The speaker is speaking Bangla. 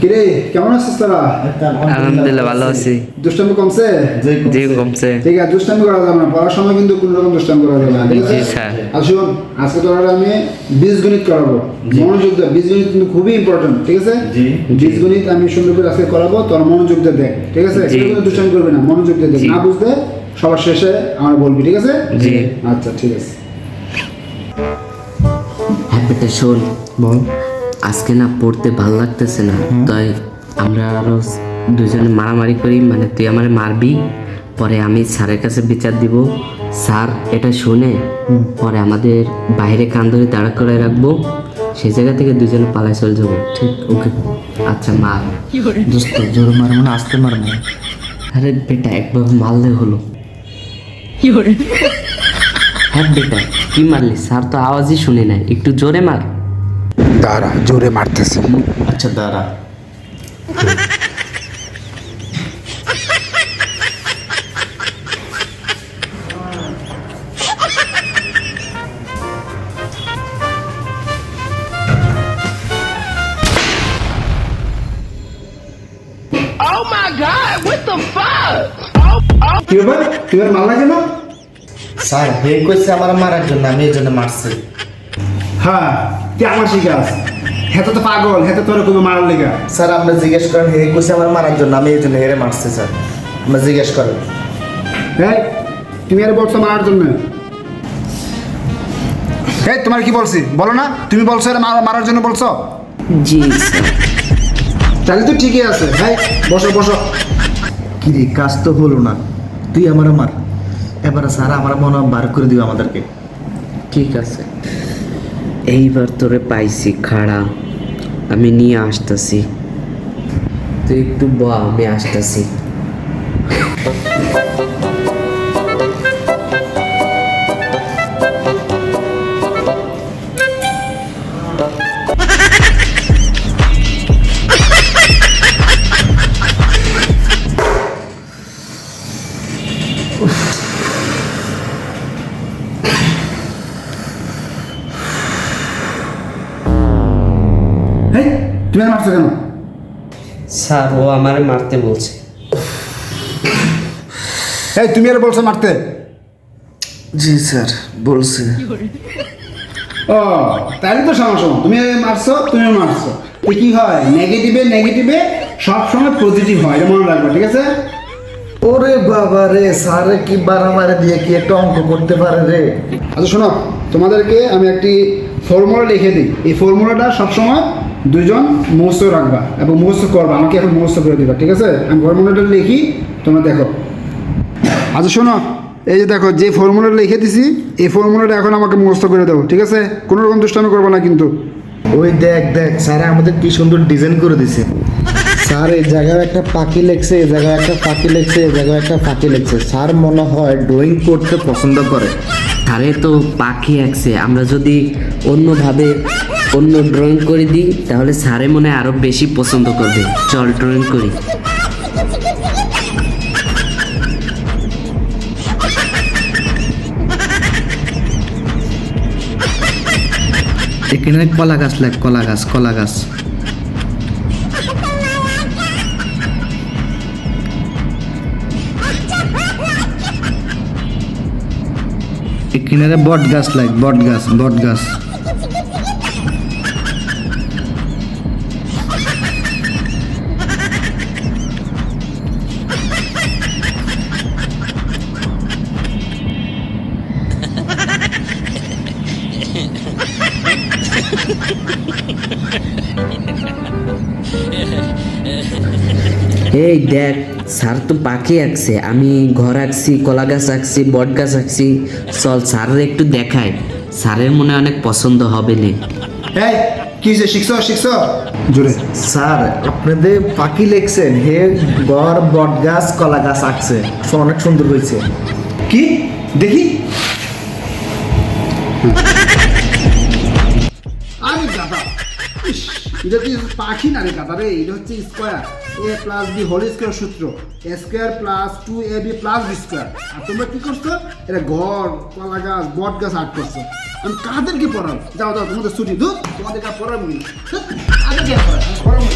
কিরে কেমন আছিস তোরা? আলহামদুলিল্লাহ ভালো আছি। দুষ্টামি কমছে? জি কমছে। ঠিক আছে দুষ্টামি করা যাবে না পড়াশোনা কিন্তু কোনো রকম দুষ্টামি করা যাবে না জি, স্যার। আসুন আজকে তোরা আমি বীজগণিত করাবো। মনোযোগ দে বীজগণিত কিন্তু খুবই ইম্পর্টেন্ট ঠিক আছে? জি। বীজগণিত আমি সুন্দর করে আজকে করাবো তোরা মনোযোগ দিয়ে দেখ ঠিক আছে? জি। দুষ্টামি করবে না মনোযোগ দিয়ে দেখ। না বুঝতে সবার শেষে আমার বলবি ঠিক আছে? জি। আচ্ছা ঠিক আছে। হ্যাঁ শোন। বল। আজকে না পড়তে ভালো লাগতেছে না। তাই আমরা আরও দুজনে মারামারি করি মানে তুই আমার মারবি পরে আমি স্যারের কাছে বিচার দিব। স্যার এটা শুনে পরে আমাদের বাইরে কান ধরে দাঁড়া করে রাখব। সেই জায়গা থেকে দুজনে পালায় চলে যাব। ঠিক ওকে। আচ্ছা মার। দোস্ত জোরে মারবো না আসতে মারবো আরে বেটা একবার মারলে হলো। হ্যাঁ বেটা কি মারলি? স্যার তো আওয়াজই শুনি নাই। একটু জোরে মার। দাঁড়া জোরে মারতেছে আচ্ছা দাঁড়া Oh my god, what the fuck? কি ব্যাপার তুই আর মারলা কেন স্যার হে কইছে আমার মারার জন্য আমি এই জন্য মারছি হ্যাঁ তুই আমার শিখাস হেতে তো পাগল হেতে তোর কোনো মারার লেগা। স্যার আপনি জিজ্ঞেস করেন হে কইছে আমার মারার জন্য আমি এই জন্য হেরে মারছি স্যার। আপনি জিজ্ঞেস করেন। হ্যাঁ তুমি আর বলছো মারার জন্য? এই তোমার কি বলছি? বলো না তুমি বলছো এটা মারার জন্য বলছো? জি তাহলে তো ঠিকই আছে। হ্যাঁ বসো বসো। কি রে কাজ তো হলো না। তুই আমার মার। এবারে স্যার আমার মনে হয় বার করে দিও আমাদেরকে। ঠিক আছে। এইবার তোরে পাইছি খাড়া। আমি নিয়ে আসতেছি। তুই একটু ব আমি আসতেছি। হ্যাঁ তুমি মারছো কেন? স্যার ও আমারে মারতে বলছে। এই তুমি আর বলছো মারতে? জি স্যার বলছে। ও তাহলে তো সমস্যা তুমি মারছো তুমি মারছো। তো কি হয়? নেগেটিভে নেগেটিভে সবসময় পজিটিভ হয় এটা মনে রাখবে ঠিক আছে? ওরে বাবা রে স্যারে কি বারামারে দিয়ে কি একটা অঙ্ক করতে পারে রে? আচ্ছা শোনো তোমাদেরকে আমি একটি ফর্মুলা লিখে দিই। এই ফর্মুলাটা সবসময় দুজন মুখস্থ রাখবা এবং মুখস্থ করবা। আমাকে এখন মুখস্থ করে দিবা, ঠিক আছে? আমি ফর্মুলাটা লিখি, তোমরা দেখো। আচ্ছা শোনো। এই যে দেখো, যে ফর্মুলাটা লিখে দিছি, এই ফর্মুলাটা এখন আমাকে মুখস্থ করে দেবো ঠিক আছে? কোনো রকম দুষ্টামি করব না কিন্তু। ওই দেখ দেখ, স্যার আমাদের কি সুন্দর ডিজাইন করে দিছে। স্যার, এই জায়গায় একটা পাখি লেখছে এই জায়গায় একটা পাখি লেখছে এই জায়গায় একটা পাখি লেখছে স্যার মনে হয় ড্রয়িং করতে পছন্দ করে। আরে তো পাখি আঁকছে আমরা যদি অন্যভাবে অন্য ড্রয়িং করে দিই, তাহলে স্যারে মনে হয় আরও বেশি পছন্দ করবে। চল ড্রয়িং করি। এখানে কলা গাছ লেখ কলা গাছ কলা গাছ। এখানে বট গাছ লাগ বট গাছ বট গাছ। এই দেখ স্যার তো পাখি আঁকছে আমি ঘর আঁকছি কলা গাছ আঁকছি বট গাছ আঁকছি। চল স্যারের একটু দেখায় স্যারের মনে অনেক পছন্দ হবে নে। এই কি যে শিখছো শিখছো? জোরে। স্যার আপনাদের পাখি লেখছেন হে গড় বট গাছ কলা গাছ আঁকছে অনেক সুন্দর হয়েছে। কি? দেখি। আরে গাদা ইস, এটা কি পাখি না রে কাদা রে, এটা হচ্ছে square A plus B whole square সূত্র। A square plus two A B plus B square আর তোমরা কি করছ? এটা ঘর, কলা গাছ, বট গাছ আর্ট করছ। আমি কাদেরকে পড়াবো? যাও যাও, তোমাদের ছুটি দু তোমাদেরকে পড়াবো কাদেরকে পড়াবো?